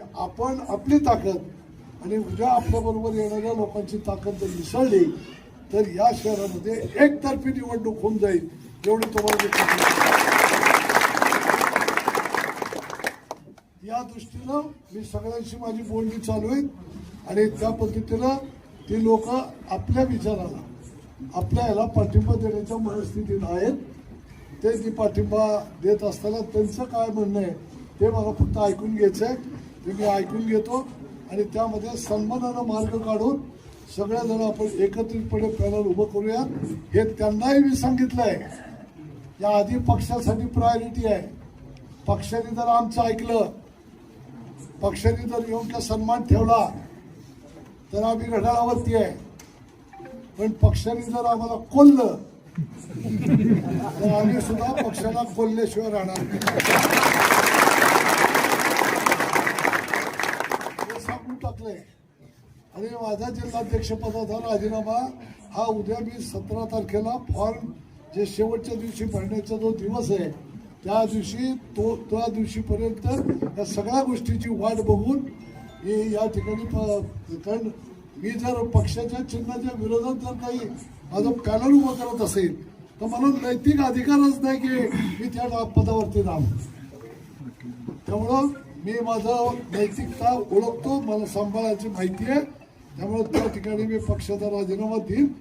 आपण आपली ताकद आणि उद्या आपल्याबरोबर येणाऱ्या लोकांची ताकद जर मिसळली तर या शहरामध्ये एकतर्फी निवडणूक होऊन जाईल एवढी तुम्हाला या दृष्टीनं मी सगळ्यांशी माझी बोलणी चालू आहे आणि त्या पद्धतीनं ती लोक आपल्या विचाराला आपल्या याला पाठिंबा देण्याच्या मनस्थितीत आहेत. ते ती पाठिंबा देत असताना त्यांचं काय म्हणणं आहे ते मला फक्त ऐकून घ्यायचं आहे. हे मी ऐकून घेतो आणि त्यामध्ये सन्मानानं मार्ग काढून सगळ्याजण आपण एकत्रितपणे पॅनल उभं करूया हे त्यांनाही मी सांगितलं आहे. या आधी पक्षासाठी प्रायोरिटी आहे. पक्षाने जर आमचं ऐकलं पक्षाने जर योग्य सन्मान ठेवला तर आम्ही घड्याळावरती आहे. पण पक्षाने जर आम्हाला कोल्लं तर आम्ही सुद्धा पक्षाला कोल्ल्याशिवाय राहणार नाही. हे सांगून टाकलंय. आणि माझा जिल्हाध्यक्ष पदाचा राजीनामा हा उद्या मी सतरा तारखेला फॉर्म जे शेवटच्या दिवशी भरण्याचा जो दिवस आहे त्या दिवशी तो त्या दिवशीपर्यंत या सगळ्या गोष्टीची वाट बघून मी या ठिकाणी कारण मी जर पक्षाच्या चिन्हाच्या विरोधात जर काही माझं पॅनल उभं करत असेल तर मला नैतिक अधिकारच नाही की मी त्या पदावरती राहू. त्यामुळं मी माझं नैतिकता ओळखतो मला सांभाळायची माहिती आहे. त्यामुळे त्या ठिकाणी मी पक्षाचा राजीनामा देईन.